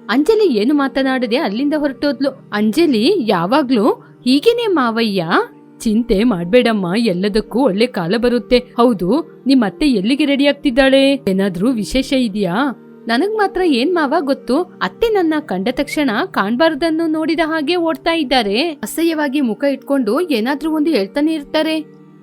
ಅಂಜಲಿ ಏನು ಮಾತನಾಡದೆ ಅಲ್ಲಿಂದ ಹೊರಟೋದ್ಲು. ಅಂಜಲಿ, ಯಾವಾಗ್ಲೂ ಹೀಗೇನೆ ಮಾವಯ್ಯ. ಚಿಂತೆ ಮಾಡ್ಬೇಡಮ್ಮ, ಎಲ್ಲದಕ್ಕೂ ಒಳ್ಳೆ ಕಾಲ ಬರುತ್ತೆ. ಹೌದು, ನಿಮ್ಮತ್ತೆ ಎಲ್ಲಿಗೆ ರೆಡಿ ಆಗ್ತಿದ್ದಾಳೆ? ಏನಾದ್ರೂ ವಿಶೇಷ ಇದೆಯಾ? ನನಗ್ ಮಾತ್ರ ಏನ್ ಮಾವ ಗೊತ್ತು? ಅತ್ತೆ ನನ್ನ ಕಂಡ ತಕ್ಷಣ ಕಾಣ್ಬಾರ್ದನ್ನು ನೋಡಿದ ಹಾಗೆ ಓಡ್ತಾ ಇದ್ದಾರೆ. ಅಸಹ್ಯವಾಗಿ ಮುಖ ಇಟ್ಕೊಂಡು ಏನಾದ್ರೂ ಒಂದು ಹೇಳ್ತಾನೆ ಇರ್ತಾರೆ.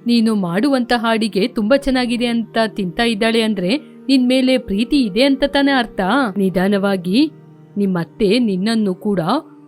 ನೀನು ಮಾಡುವಂತ ಹಾಡಿಗೆ ತುಂಬಾ ಚೆನ್ನಾಗಿದೆ ಅಂತ ತಿಂತಾ ಇದ್ದಾಳೆ ಅಂದ್ರೆ ನಿನ್ ಮೇಲೆ ಪ್ರೀತಿ ಇದೆ ಅಂತ ತಾನೇ ಅರ್ಥ. ನಿಧಾನವಾಗಿ ನಿಮ್ಮತ್ತೆ ನಿನ್ನನ್ನು ಕೂಡ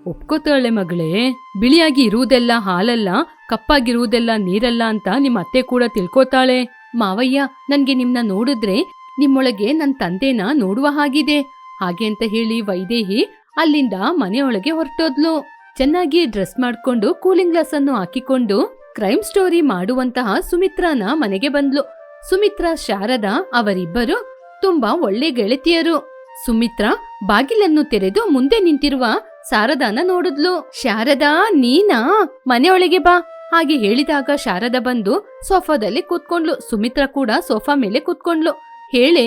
ಒಪ್ಕೋತಾಳೆ ಮಗಳೇ. ಬಿಳಿಯಾಗಿ ಇರುವುದೆಲ್ಲ ಹಾಲಲ್ಲ, ಕಪ್ಪಾಗಿರುವುದೆಲ್ಲ ನೀರಲ್ಲ ಅಂತ ನಿಮ್ಮ ಅತ್ತೆ ಕೂಡ ತಿಳ್ಕೊತಾಳೆ. ಮಾವಯ್ಯ, ನನ್ಗೆ ನಿಮ್ನ ನೋಡಿದ್ರೆ ನಿಮ್ಮೊಳಗೆ ನನ್ನ ತಂದೆನ ನೋಡುವ ಹಾಗಿದೆ. ಹಾಗೆ ಅಂತ ಹೇಳಿ ವೈದೇಹಿ ಅಲ್ಲಿಂದ ಮನೆಯೊಳಗೆ ಹೊರಟೋದ್ಲು. ಚೆನ್ನಾಗಿ ಡ್ರೆಸ್ ಮಾಡ್ಕೊಂಡು ಕೂಲಿಂಗ್ ಗ್ಲಾಸ್ ಅನ್ನು ಹಾಕಿಕೊಂಡು ಕ್ರೈಮ್ ಸ್ಟೋರಿ ಮಾಡುವಂತಹ ಸುಮಿತ್ರಾನ ಮನೆಗೆ ಬಂದ್ಲು. ಸುಮಿತ್ರಾ, ಶಾರದಾ ಅವರಿಬ್ಬರು ತುಂಬಾ ಒಳ್ಳೆ ಗೆಳತಿಯರು. ಸುಮಿತ್ರಾ ಬಾಗಿಲನ್ನು ತೆರೆದು ಮುಂದೆ ನಿಂತಿರುವ ಶಾರದಾನ ನೋಡಿದ್ಲು. ಶಾರದಾ, ನೀನಾ? ಮನೆಯೊಳಗೆ ಬಾ. ಹಾಗೆ ಹೇಳಿದಾಗ ಶಾರದಾ ಬಂದು ಸೋಫಾದಲ್ಲಿ ಕೂತ್ಕೊಂಡ್ಲು. ಸುಮಿತ್ರಾ ಕೂಡ ಸೋಫಾ ಮೇಲೆ ಕೂತ್ಕೊಂಡ್ಲು. ಹೇಳೆ,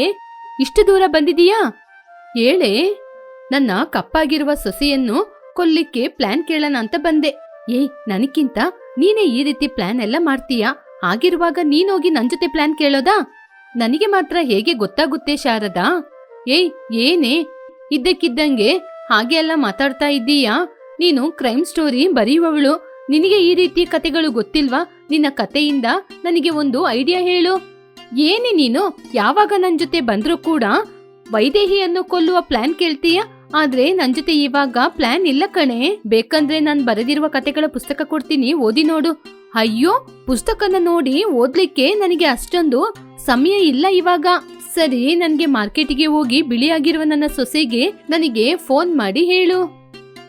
ಇಷ್ಟು ದೂರ ಬಂದಿದೀಯಾ ಹೇಳೆ, ನನ್ನ ಕಪ್ಪಾಗಿರುವ ಸೊಸೆಯನ್ನು ಕೊಲ್ಲಿಕ್ಕೆ ಪ್ಲಾನ್ ಕೇಳೋಣ ಅಂತ ಬಂದೆ. ಏಯ್ ನನಕ್ಕಿಂತ ನೀನೇ ಈ ರೀತಿ ಪ್ಲಾನ್ ಎಲ್ಲ ಮಾಡ್ತೀಯಾ? ಹಾಗಿರುವಾಗ ನೀನೋಗಿ ನನ್ ಜೊತೆ ಪ್ಲಾನ್ ಕೇಳೋದಾ? ನನಗೆ ಮಾತ್ರ ಹೇಗೆ ಗೊತ್ತಾಗುತ್ತೆ ಶಾರದಾ? ಏಯ್, ಏನೇ? ಇದ್ದಕ್ಕಿದ್ದಂಗೆ ಹಾಗೆ ಎಲ್ಲ ಮಾತಾಡ್ತಾ ಇದ್ದೀಯಾ? ನೀನು ಕ್ರೈಮ್ ಸ್ಟೋರಿ ಬರೆಯುವವಳು. ನಿನಗೆ ಈ ರೀತಿ ಕತೆಗಳು ಗೊತ್ತಿಲ್ವಾ? ನಿನ್ನ ಕತೆಯಿಂದ ನನಗೆ ಒಂದು ಐಡಿಯಾ ಹೇಳು. ಏನೇ ನೀನು? ಯಾವಾಗ ನನ್ ಜೊತೆ ಬಂದ್ರೂ ಕೂಡ ವೈದೇಹಿಯನ್ನು ಕೊಲ್ಲುವ ಪ್ಲಾನ್ ಕೇಳ್ತೀಯ? ಆದ್ರೆ ನನ್ ಜೊತೆ ಇವಾಗ ಪ್ಲಾನ್ ಇಲ್ಲ ಕಣೆ. ಬೇಕಂದ್ರೆ ನಾನ್ ಬರೆದಿರುವ ಕತೆಗಳ ಪುಸ್ತಕ ಕೊಡ್ತೀನಿ, ಓದಿ ನೋಡು. ಅಯ್ಯೋ, ಪುಸ್ತಕನ ನೋಡಿ ಓದ್ಲಿಕ್ಕೆ ನನಗೆ ಅಷ್ಟೊಂದು ಸಮಯ ಇಲ್ಲ ಇವಾಗ. ಸರಿ, ನನ್ಗೆ ಮಾರ್ಕೆಟಿಗೆ ಹೋಗಿ ಬಿಳಿಯಾಗಿರುವ ನನ್ನ ಸೊಸೆಗೆ ನನಗೆ ಫೋನ್ ಮಾಡಿ ಹೇಳು.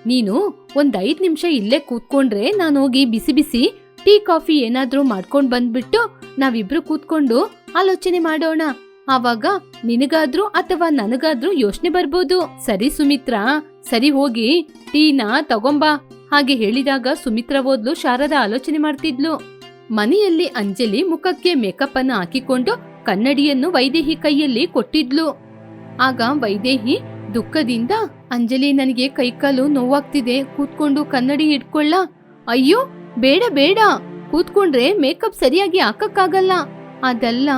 ನೀನು ಒಂದ್ ಐದ್ ನಿಮಿಷ ಇಲ್ಲೇ ಕೂತ್ಕೊಂಡ್ರೆ ನಾನು ಹೋಗಿ ಬಿಸಿ ಬಿಸಿ ಟೀ, ಕಾಫಿ ಏನಾದ್ರೂ ಮಾಡ್ಕೊಂಡ್ ಬಂದ್ಬಿಟ್ಟು ನಾವಿಬ್ರು ಕೂತ್ಕೊಂಡು ಆಲೋಚನೆ ಮಾಡೋಣ. ಆವಾಗ ನಿನಗಾದ್ರೂ ಅಥವಾ ನನಗಾದ್ರೂ ಯೋಚನೆ ಬರ್ಬೋದು. ಸರಿ ಸುಮಿತ್ರಾ, ಸರಿ ಹೋಗಿ, ಟೀನಾ ತಗೊಂಬಾ. ಹಾಗೆ ಹೇಳಿದಾಗ ಸುಮಿತ್ರಾ ಓದ್ಲು ಶಾರದಾ ಆಲೋಚನೆ ಮಾಡ್ತಿದ್ಲು. ಮನೆಯಲ್ಲಿ ಅಂಜಲಿ ಮುಖಕ್ಕೆ ಮೇಕಪ್ ಅನ್ನು ಹಾಕಿಕೊಂಡು ಕನ್ನಡಿಯನ್ನು ವೈದೇಹಿ ಕೈಯಲ್ಲಿ ಕೊಟ್ಟಿದ್ಲು. ಆಗ ವೈದೇಹಿ ದುಃಖದಿಂದ, ಅಂಜಲಿ ನನಗೆ ಕೈಕಾಲು ನೋವಾಗ್ತಿದೆ, ಕೂತ್ಕೊಂಡು ಕನ್ನಡಿ ಇಟ್ಕೊಳ್ಳ ಅಯ್ಯೋ, ಬೇಡ ಬೇಡ. ಕೂತ್ಕೊಂಡ್ರೆ ಮೇಕಪ್ ಸರಿಯಾಗಿ ಹಾಕಕ್ಕಾಗಲ್ಲ. ಅದಲ್ಲ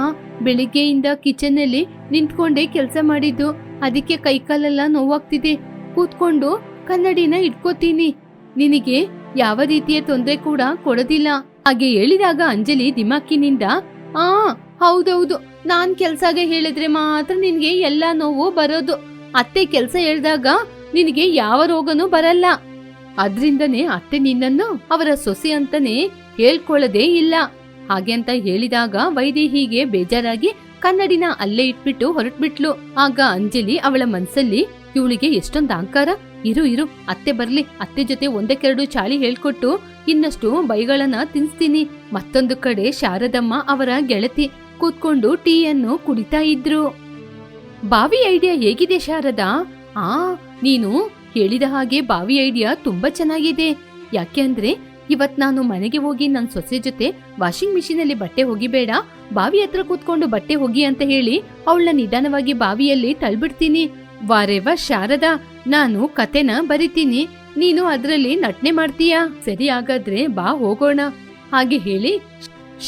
ಬೆಳಿಗ್ಗೆಯಿಂದ ಕಿಚನ್ನಲ್ಲಿ ನಿಂತ್ಕೊಂಡೇ ಕೆಲಸ ಮಾಡಿದ್ದು. ಅದಕ್ಕೆ ಕೈಕಾಲೆಲ್ಲ ನೋವಾಗ್ತಿದೆ. ಕೂತ್ಕೊಂಡು ಕನ್ನಡಿನ ಇಟ್ಕೋತೀನಿ. ನಿನಗೆ ಯಾವ ರೀತಿಯ ತೊಂದರೆ ಕೂಡ ಕೊಡೋದಿಲ್ಲ. ಹಾಗೆ ಹೇಳಿದಾಗ ಅಂಜಲಿ ದಿಮಾಕಿನಿಂದ, ಆ, ಹೌದೌದು. ನಾನ್ ಕೆಲ್ಸಗೆ ಹೇಳಿದ್ರೆ ಮಾತ್ರ ನಿನ್ಗೆ ಎಲ್ಲಾ ನೋವು ಬರೋದು. ಅತ್ತೆ ಕೆಲ್ಸ ಹೇಳ್ದಾಗ ನಿನಗೆ ಯಾವ ರೋಗನೂ ಬರಲ್ಲ. ಅದ್ರಿಂದನೇ ಅತ್ತೆ ನಿನ್ನನ್ನು ಅವರ ಸೊಸೆ ಅಂತಾನೆ ಹೇಳ್ಕೊಳ್ಳದೇ ಇಲ್ಲ. ಹಾಗೆ ಅಂತ ಹೇಳಿದಾಗ ವೈದೇಹಿಗೆ ಬೇಜಾರಾಗಿ ಕನ್ನಡಿನ ಅಲ್ಲೇ ಇಟ್ಬಿಟ್ಟು ಹೊರಟ್ಬಿಟ್ಲು. ಆಗ ಅಂಜಲಿ ಅವಳ ಮನ್ಸಲ್ಲಿ, ಇವಳಿಗೆ ಎಷ್ಟೊಂದ್ ಅಹಂಕಾರ. ಇರು ಇರು, ಅತ್ತೆ ಬರ್ಲಿ. ಅತ್ತೆ ಜೊತೆ ಒಂದಕ್ಕೆರಡು ಚಾಳಿ ಹೇಳ್ಕೊಟ್ಟು ಇನ್ನಷ್ಟು ಬೈಗಳನ್ನ ತಿನ್ಸ್ತೀನಿ. ಮತ್ತೊಂದು ಕಡೆ ಶಾರದಮ್ಮ ಅವರ ಗೆಳತಿ ಕೂತ್ಕೊಂಡು ಟೀಯನ್ನು ಕುಡಿತಾ ಇದ್ರು. ಬಾವಿ ಐಡಿಯಾ ಹೇಗಿದೆ ಶಾರದಾ? ಆ, ನೀನು ಹೇಳಿದ ಹಾಗೆ ಬಾವಿ ಐಡಿಯಾ ತುಂಬಾ ಚೆನ್ನಾಗಿದೆ. ಯಾಕೆ ಅಂದ್ರೆ ಇವತ್ ನಾನು ಮನೆಗೆ ಹೋಗಿ ನನ್ನ ಸೊಸೆ ಜೊತೆ ವಾಷಿಂಗ್ ಮಿಷಿನ್ ಅಲ್ಲಿ ಬಟ್ಟೆ ಹೋಗಿಬೇಡ, ಬಾವಿ ಹತ್ರ ಕೂತ್ಕೊಂಡು ಬಟ್ಟೆ ಹೋಗಿ ಅಂತ ಹೇಳಿ ಅವಳನ್ನ ನಿಧಾನವಾಗಿ ಬಾವಿಯಲ್ಲಿ ತಳ್ಬಿಡ್ತೀನಿ. ವಾರೆವ ಶಾರದಾ, ನಾನು ಕತೆನ ಬರಿತೀನಿ. ನೀನು ಅದ್ರಲ್ಲಿ ನಟನೆ ಮಾಡ್ತೀಯಾ? ಸರಿ ಹಾಗಾದ್ರೆ ಬಾ ಹೋಗೋಣ. ಹಾಗೆ ಹೇಳಿ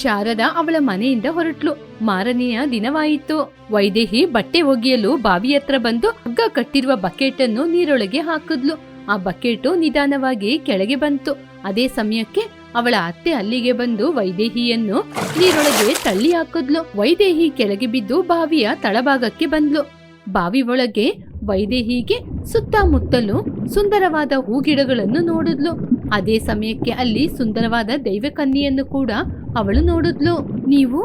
ಶಾರದಾ ಅವಳ ಮನೆಯಿಂದ ಹೊರಟ್ಲು. ಮಾರನೆಯ ದಿನವಾಯಿತು. ವೈದೇಹಿ ಬಟ್ಟೆ ಒಗೆಯಲು ಬಾವಿ ಹತ್ರ ಬಂದು ಹಗ್ಗ ಕಟ್ಟಿರುವ ಬಕೆಟ್ ಅನ್ನು ನೀರೊಳಗೆ ಹಾಕಿದ್ಲು. ಆ ಬಕೆಟು ನಿಧಾನವಾಗಿ ಕೆಳಗೆ ಬಂತು. ಅದೇ ಸಮಯಕ್ಕೆ ಅವಳ ಅತ್ತೆ ಅಲ್ಲಿಗೆ ಬಂದು ವೈದೇಹಿಯನ್ನು ನೀರೊಳಗೆ ತಳ್ಳಿ ಹಾಕಿದ್ಲು ವೈದೇಹಿ ಕೆಳಗೆ ಬಿದ್ದು ಬಾವಿಯ ತಳಭಾಗಕ್ಕೆ ಬಂದ್ಲು. ಬಾವಿ ಒಳಗೆ ವೈದೇಹಿಗೆ ಸುತ್ತಮುತ್ತಲು ಸುಂದರವಾದ ಹೂಗಿಡಗಳನ್ನು ನೋಡಿದ್ಲು. ಅದೇ ಸಮಯಕ್ಕೆ ಅಲ್ಲಿ ಸುಂದರವಾದ ದೈವಕನ್ಯೆಯನ್ನು ಕೂಡ ಅವಳು ನೋಡಿದ್ಲು. ನೀವು,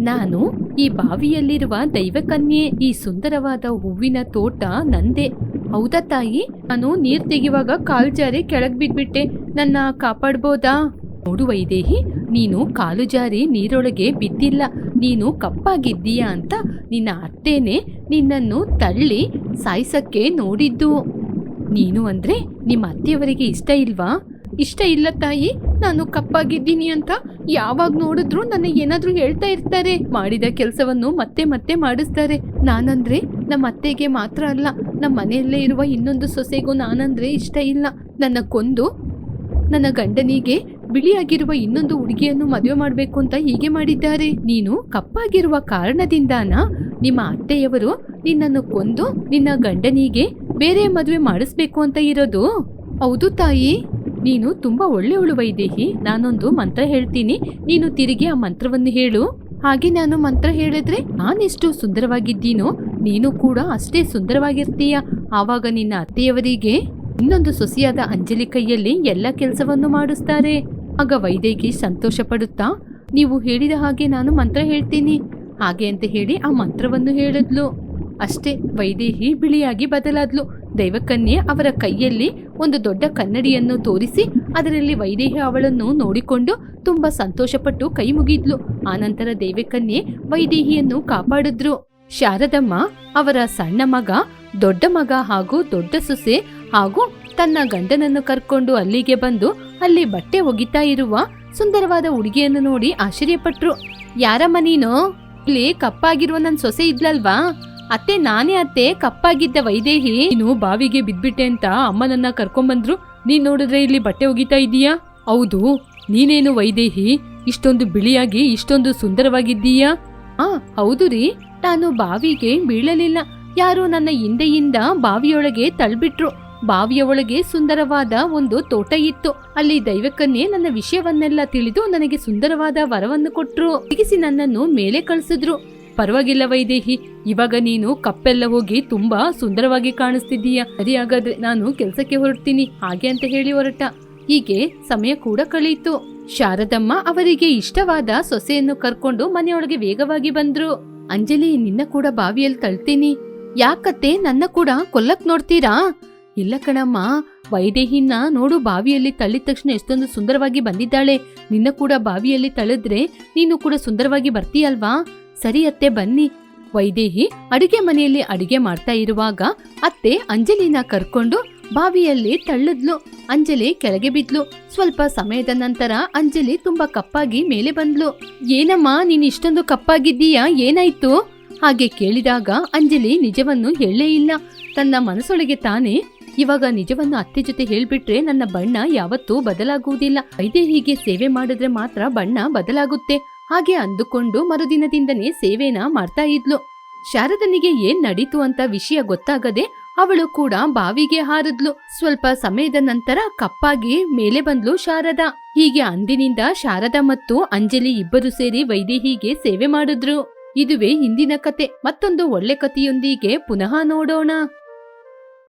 ನಾನು ಈ ಬಾವಿಯಲ್ಲಿರುವ ದೈವಕನ್ಯೆ, ಈ ಸುಂದರವಾದ ಹೂವಿನ ತೋಟ ನಂದೆ. ಹೌದಾ ತಾಯಿ? ನಾನು ನೀರ್ ತೆಗೆಯುವಾಗ ಕಾಲು ಜಾರಿ ಕೆಳಗೆ ಬಿದ್ಬಿಟ್ಟೆ. ನನ್ನ ಕಾಪಾಡ್ಬೋದಾ? ನೋಡು ವೈದೇಹಿ, ನೀನು ಕಾಲು ಜಾರಿ ನೀರೊಳಗೆ ಬಿದ್ದಿಲ್ಲ. ನೀನು ಕಪ್ಪಾಗಿದ್ದೀಯಾ ಅಂತ ನಿನ್ನ ಅತ್ತೇನೆ ನಿನ್ನನ್ನು ತಳ್ಳಿ ಸಾಯಿಸಕ್ಕೆ ನೋಡಿದ್ದು. ನೀನು ಅಂದ್ರೆ ನಿಮ್ಮ ಅತ್ತೆಯವರಿಗೆ ಇಷ್ಟ ಇಲ್ವಾ? ಇಷ್ಟ ಇಲ್ಲ ತಾಯಿ, ನಾನು ಕಪ್ಪಾಗಿದ್ದೀನಿ ಅಂತ ಯಾವಾಗ ನೋಡಿದ್ರು ನನ್ನ ಏನಾದ್ರೂ ಹೇಳ್ತಾ ಇರ್ತಾರೆ. ಮಾಡಿದ ಕೆಲಸವನ್ನು ಮತ್ತೆ ಮತ್ತೆ ಮಾಡಿಸ್ತಾರೆ. ನಾನಂದ್ರೆ ನಮ್ಮ ಅತ್ತೆಗೆ ಮಾತ್ರ ಅಲ್ಲ, ನಮ್ಮ ಮನೆಯಲ್ಲೇ ಇರುವ ಇನ್ನೊಂದು ಸೊಸೆಗೂ ನಾನಂದ್ರೆ ಇಷ್ಟ ಇಲ್ಲ. ನನ್ನ ಕೊಂದು, ನನ್ನ ಗಂಡನಿಗೆ ಬಿಳಿಯಾಗಿರುವ ಇನ್ನೊಂದು ಹುಡುಗಿಯನ್ನು ಮದುವೆ ಮಾಡಬೇಕು ಅಂತ ಹೀಗೆ ಮಾಡಿದ್ದಾರೆ. ನೀನು ಕಪ್ಪಾಗಿರುವ ಕಾರಣದಿಂದಾನ ನಿಮ್ಮ ಅತ್ತೆಯವರು ನಿನ್ನನ್ನು ಕೊಂದು, ನಿನ್ನ ಗಂಡನಿಗೆ ಬೇರೆ ಮದುವೆ ಮಾಡಿಸ್ಬೇಕು ಅಂತ ಇರೋದು? ಹೌದು ತಾಯಿ. ನೀನು ತುಂಬಾ ಒಳ್ಳೆಯವಳು ವೈದೇಹಿ ನಾನೊಂದು ಮಂತ್ರ ಹೇಳ್ತೀನಿ. ನೀನು ತಿರುಗಿ ಆ ಮಂತ್ರವನ್ನು ಹೇಳು. ಹಾಗೆ ನಾನು ಮಂತ್ರ ಹೇಳಿದ್ರೆ ನಾನೆಷ್ಟು ಸುಂದರವಾಗಿದ್ದೀನೋ ನೀನು ಕೂಡ ಅಷ್ಟೇ ಸುಂದರವಾಗಿರ್ತೀಯ. ಆವಾಗ ನಿನ್ನ ಅತ್ತೆಯವರಿಗೆ ಇನ್ನೊಂದು ಸೊಸೆಯಾದ ಅಂಜಲಿ ಕೈಯಲ್ಲಿ ಎಲ್ಲ ಕೆಲಸವನ್ನು ಮಾಡಿಸ್ತಾರೆ. ಆಗ ವೈದೇಹಿ ಸಂತೋಷ ಪಡುತ್ತಾ ನೀವು ಹೇಳಿದ ಹಾಗೆ ನಾನು ಮಂತ್ರ ಹೇಳ್ತೀನಿ. ಹಾಗೆ ಅಂತ ಹೇಳಿ ಆ ಮಂತ್ರವನ್ನು ಹೇಳಿದ್ಲು. ಅಷ್ಟೇ ವೈದೇಹಿ ಬಿಳಿಯಾಗಿ ಬದಲಾದ್ಲು. ದೈವಕನ್ಯೆ ಅವರ ಕೈಯಲ್ಲಿ ಒಂದು ದೊಡ್ಡ ಕನ್ನಡಿಯನ್ನು ತೋರಿಸಿ ಅದರಲ್ಲಿ ವೈದೇಹಿ ಅವಳನ್ನು ನೋಡಿಕೊಂಡು ತುಂಬಾ ಸಂತೋಷಪಟ್ಟು ಕೈ ಮುಗಿದ್ಲು. ಆನಂತರ ದೈವಕನ್ಯೆ ವೈದೇಹಿಯನ್ನು ಕಾಪಾಡಿದ್ರು. ಶಾರದಮ್ಮ ಅವರ ಸಣ್ಣ ಮಗ, ದೊಡ್ಡ ಮಗ ಹಾಗೂ ದೊಡ್ಡ ಸೊಸೆ ಹಾಗೂ ತನ್ನ ಗಂಡನನ್ನು ಕರ್ಕೊಂಡು ಅಲ್ಲಿಗೆ ಬಂದು ಅಲ್ಲಿ ಬಟ್ಟೆ ಒಗಿತಾ ಇರುವ ಸುಂದರವಾದ ಹುಡುಗಿಯನ್ನು ನೋಡಿ ಆಶ್ಚರ್ಯಪಟ್ರು. ಯಾರಮ್ಮ ನೀನು? ಇಲ್ಲಿ ಕಪ್ಪಾಗಿರುವ ನನ್ ಸೊಸೆ ಇದ್ಲಲ್ವಾ? ಅತ್ತೆ, ನಾನೇ ಅತ್ತೆ, ಕಪ್ಪಾಗಿದ್ದ ವೈದೇಹಿ. ನೀನು ಬಾವಿಗೆ ಬಿದ್ಬಿಟ್ಟೆ ಅಂತ ಅಮ್ಮನನ್ನ ಕರ್ಕೊಂಬಂದ್ರು, ನೀನ್ ನೋಡಿದ್ರೆ ಇಲ್ಲಿ ಬಟ್ಟೆ ಒಗಿತಾ ಇದೀಯಾ ಹೌದು, ನೀನೇನು ವೈದೇಹಿ? ಇಷ್ಟೊಂದು ಬಿಳಿಯಾಗಿ, ಇಷ್ಟೊಂದು ಸುಂದರವಾಗಿದ್ದೀಯಾ? ಆ, ಹೌದು ರೀ. ನಾನು ಬಾವಿಗೆ ಬೀಳಲಿಲ್ಲ. ಯಾರು ನನ್ನ ಹಿಂದೆಯಿಂದ ಬಾವಿಯೊಳಗೆ ತಳ್ಬಿಟ್ರು. ಬಾವಿಯ ಒಳಗೆ ಸುಂದರವಾದ ಒಂದು ತೋಟ ಇತ್ತು. ಅಲ್ಲಿ ದೈವಕ್ಕನ್ನೇ ನನ್ನ ವಿಷಯವನ್ನೆಲ್ಲ ತಿಳಿದು ನನಗೆ ಸುಂದರವಾದ ವರವನ್ನು ಕೊಟ್ರು. ಬಿಗಿಸಿ ನನ್ನನ್ನು ಮೇಲೆ ಕಳಿಸಿದ್ರು. ಪರವಾಗಿಲ್ಲ ವೈದೇಹಿ, ಇವಾಗ ನೀನು ಕಪ್ಪೆಲ್ಲ ಹೋಗಿ ತುಂಬಾ ಸುಂದರವಾಗಿ ಕಾಣಿಸ್ತಿದ್ದೀಯ. ಸರಿ ಹಾಗಾದ್ರೆ ನಾನು ಕೆಲಸಕ್ಕೆ ಹೊರಡ್ತೀನಿ. ಹಾಗೆ ಅಂತ ಹೇಳಿ ಹೊರಟ. ಹೀಗೆ ಸಮಯ ಕೂಡ ಕಳೆಯಿತು ಶಾರದಮ್ಮ ಅವರಿಗೆ ಇಷ್ಟವಾದ ಸೊಸೆಯನ್ನು ಕರ್ಕೊಂಡು ಮನೆಯೊಳಗೆ ವೇಗವಾಗಿ ಬಂದ್ರು. ಅಂಜಲಿ, ನಿನ್ನ ಕೂಡ ಬಾವಿಯಲ್ಲಿ ತಳ್ತೀನಿ. ಯಾಕತ್ತೆ? ನನ್ನ ಕೂಡ ಕೊಲ್ಲಕ್ ನೋಡ್ತೀರಾ? ಇಲ್ಲ ಕಣಮ್ಮ, ವೈದೇಹಿನ ನೋಡು ಬಾವಿಯಲ್ಲಿ ತಳ್ಳಿದ ತಕ್ಷಣ ಎಷ್ಟೊಂದು ಸುಂದರವಾಗಿ ಬಂದಿದ್ದಾಳೆ. ನಿನ್ನ ಕೂಡ ಬಾವಿಯಲ್ಲಿ ತಳೆದ್ರೆ ನೀನು ಕೂಡ ಸುಂದರವಾಗಿ ಬರ್ತೀಯಲ್ವಾ? ಸರಿ ಅತ್ತೆ, ಬನ್ನಿ. ವೈದೇಹಿ ಅಡಿಗೆ ಮನೆಯಲ್ಲಿ ಅಡಿಗೆ ಮಾಡ್ತಾ ಇರುವಾಗ ಅತ್ತೆ ಅಂಜಲಿನ ಕರ್ಕೊಂಡು ಬಾವಿಯಲ್ಲಿ ತಳ್ಳಿದ್ಲು. ಅಂಜಲಿ ಕೆಳಗೆ ಬಿದ್ಲು. ಸ್ವಲ್ಪ ಸಮಯದ ನಂತರ ಅಂಜಲಿ ತುಂಬಾ ಕಪ್ಪಾಗಿ ಮೇಲೆ ಬಂದ್ಲು. ಏನಮ್ಮ, ನೀನ್ ಇಷ್ಟೊಂದು ಕಪ್ಪಾಗಿದ್ದೀಯಾ? ಏನಾಯ್ತು? ಹಾಗೆ ಕೇಳಿದಾಗ ಅಂಜಲಿ ನಿಜವನ್ನು ಹೇಳೇ ಇಲ್ಲ. ತನ್ನ ಮನಸ್ಸೊಳಗೆ ತಾನೇ ಇವಾಗ ನಿಜವನ್ನು ಅತ್ತೆ ಜೊತೆ ಹೇಳ್ಬಿಟ್ರೆ ನನ್ನ ಬಣ್ಣ ಯಾವತ್ತೂ ಬದಲಾಗುವುದಿಲ್ಲ. ವೈದೇಹಿಗೆ ಸೇವೆ ಮಾಡಿದ್ರೆ ಮಾತ್ರ ಬಣ್ಣ ಬದಲಾಗುತ್ತೆ. ಹಾಗೆ ಅಂದುಕೊಂಡು ಮರುದಿನದಿಂದನೇ ಸೇವೆನ ಮಾಡ್ತಾ ಇದ್ಲು. ಶಾರದನಿಗೆ ಏನ್ ನಡೀತು ಅಂತ ವಿಷಯ ಗೊತ್ತಾಗದೆ ಅವಳು ಕೂಡ ಬಾವಿಗೆ ಹಾರದ್ಲು. ಸ್ವಲ್ಪ ಸಮಯದ ನಂತರ ಕಪ್ಪಾಗಿ ಮೇಲೆ ಬಂದ್ಲು ಶಾರದಾ. ಹೀಗೆ ಅಂದಿನಿಂದ ಶಾರದಾ ಮತ್ತು ಅಂಜಲಿ ಇಬ್ಬರು ಸೇರಿ ವೈದೇಹಿಗೆ ಸೇವೆ ಮಾಡಿದ್ರು. ಇದುವೇ ಹಿಂದಿನ ಕತೆ. ಮತ್ತೊಂದು ಒಳ್ಳೆ ಕಥೆಯೊಂದಿಗೆ ಪುನಃ ನೋಡೋಣ.